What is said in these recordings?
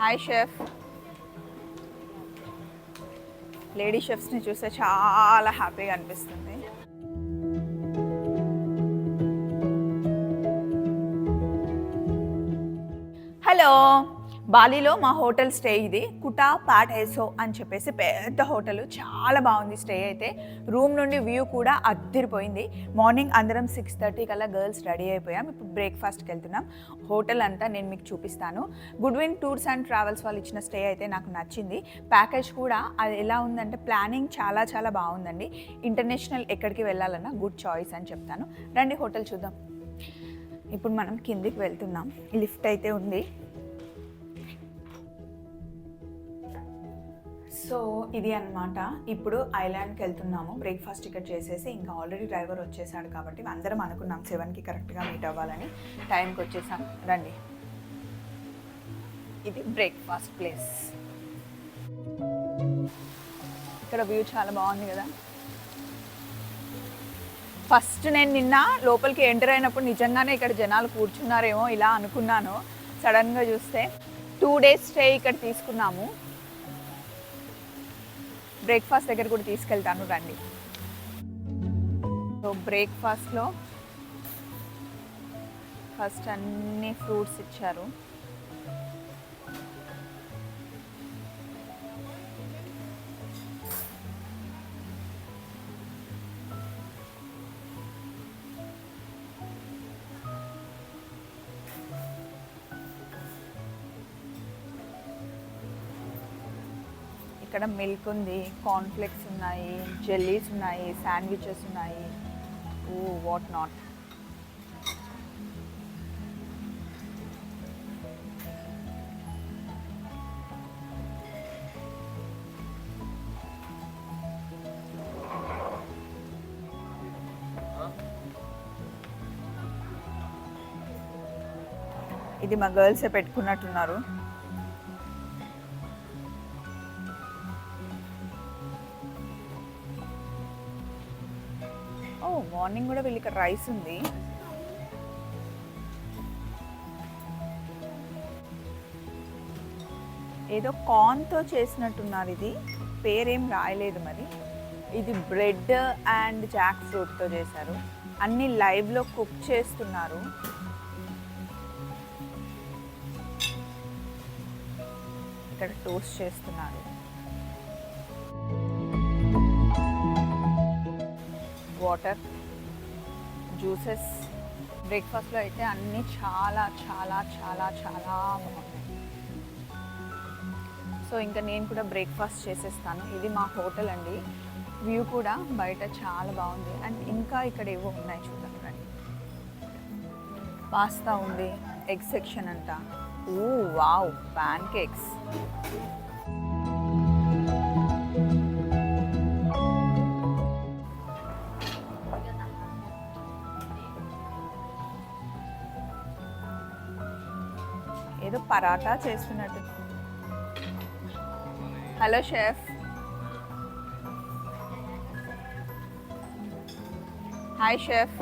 Hi chef lady షెఫ్స్ని చూస్తే చాలా హ్యాపీగా అనిపిస్తుంది. హలో బాలీలో మా హోటల్ స్టే ఇది. కుటా పాటైసో అని చెప్పేసి పెద్ద హోటల్. చాలా బాగుంది స్టే అయితే. రూమ్ నుండి వ్యూ కూడా అద్దరిపోయింది. మార్నింగ్ అందరం సిక్స్ థర్టీ కల్లా గర్ల్స్ రెడీ అయిపోయాం. ఇప్పుడు బ్రేక్ఫాస్ట్కి వెళ్తున్నాం. హోటల్ అంతా నేను మీకు చూపిస్తాను. Good Win Tours and Travels వాళ్ళు ఇచ్చిన స్టే అయితే నాకు నచ్చింది. ప్యాకేజ్ కూడా అది ఎలా ఉందంటే ప్లానింగ్ చాలా చాలా బాగుందండి. ఇంటర్నేషనల్ ఎక్కడికి వెళ్ళాలన్నా గుడ్ చాయిస్ అని చెప్తాను. రండి హోటల్ చూద్దాం. ఇప్పుడు మనం కిందికి వెళ్తున్నాం. లిఫ్ట్ అయితే ఉంది. సో ఇది అన్నమాట. ఇప్పుడు ఐలాండ్కి వెళ్తున్నాము. బ్రేక్ఫాస్ట్ టికెట్ చేసేసి ఇంకా ఆల్రెడీ డ్రైవర్ వచ్చేసాడు కాబట్టి అందరం అనుకున్నాం సెవెన్కి కరెక్ట్గా మీట్ అవ్వాలని. టైంకి వచ్చేసాం. రండి. ఇది బ్రేక్ఫాస్ట్ ప్లేస్. ఇక్కడ వ్యూ చాలా బాగుంది కదా. ఫస్ట్ నేను నిన్న లోపలికి ఎంటర్ అయినప్పుడు నిజంగానే ఇక్కడ జనాలు కూర్చున్నారేమో ఇలా అనుకున్నాను. సడన్గా చూస్తే టూ డేస్ స్టే ఇక్కడ తీసుకున్నాము. బ్రేక్ఫాస్ట్ దగ్గర కూడా తీసుకెళ్తాను రండి. సో బ్రేక్ఫాస్ట్లో ఫస్ట్ అన్ని ఫ్రూట్స్ ఇచ్చారు. ఇక్కడ మిల్క్ ఉంది కార్న్ఫ్లెక్స్ ఉన్నాయి జెల్లీస్ ఉన్నాయి శాండ్విచెస్ ఉన్నాయి. ఓ వాట్ నాట్ ఇది మా గర్ల్సే పెట్టుకున్నట్టున్నారు. ఓ మార్నింగ్ కూడా వీళ్ళకి ఇక్కడ రైస్ ఉంది. ఏదో కార్న్తో చేసినట్టున్నారు ఇది. పేరేం రాయలేదు మరి. ఇది బ్రెడ్ అండ్ జాక్ ఫ్రూట్తో చేశారు. అన్ని లైవ్లో కుక్ చేస్తున్నారు. ఇక్కడ టోస్ట్ చేస్తున్నారు. Water juices. బ్రేక్ఫాస్ట్లో అయితే అన్నీ చాలా చాలా చాలా చాలా బాగున్నాయి సో ఇంకా నేను కూడా బ్రేక్ఫాస్ట్ చేసేస్తాను. ఇది మా హోటల్ అండి. వ్యూ కూడా బయట చాలా బాగుంది. అండ్ ఇంకా ఇక్కడ ఏవో ఉన్నాయి చూద్దాం రండి పాస్తా ఉంది ఎగ్ సెక్షన్ అంట. ఊ వావ్ ప్యాన్ కేక్స్ ఏదో పరాటా చేస్తున్నట్టు. Hello chef. Hi chef.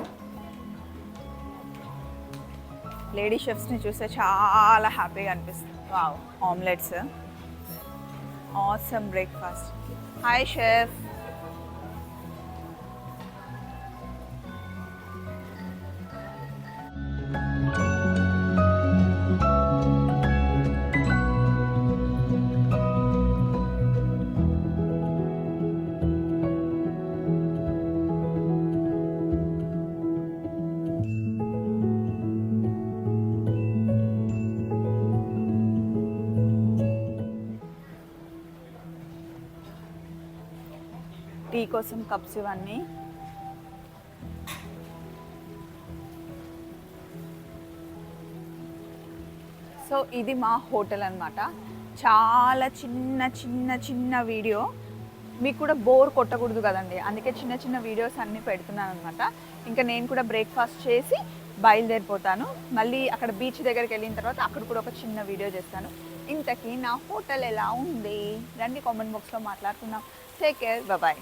Lady షెఫ్స్ని చూస్తే చాలా హ్యాపీగా అనిపిస్తుంది. Wow omelettes. Awesome breakfast. Hi chef. Tea కోసం కప్స్ ఇవన్నీ. సో ఇది మా హోటల్ అనమాట చాలా చిన్న చిన్న చిన్న వీడియో. మీకు కూడా బోర్ కొట్టకూడదు కదండి. అందుకే చిన్న చిన్న వీడియోస్ అన్నీ పెడుతున్నాను అనమాట ఇంకా నేను కూడా బ్రేక్ఫాస్ట్ చేసి బయలుదేరిపోతాను. మళ్ళీ అక్కడ బీచ్ దగ్గరికి వెళ్ళిన తర్వాత అక్కడ కూడా ఒక చిన్న వీడియో చేస్తాను. ఇంతకీ నా హోటల్ ఎలా ఉంది? రండి కామెంట్ బాక్స్లో మాట్లాడుకుందాం. Take care bye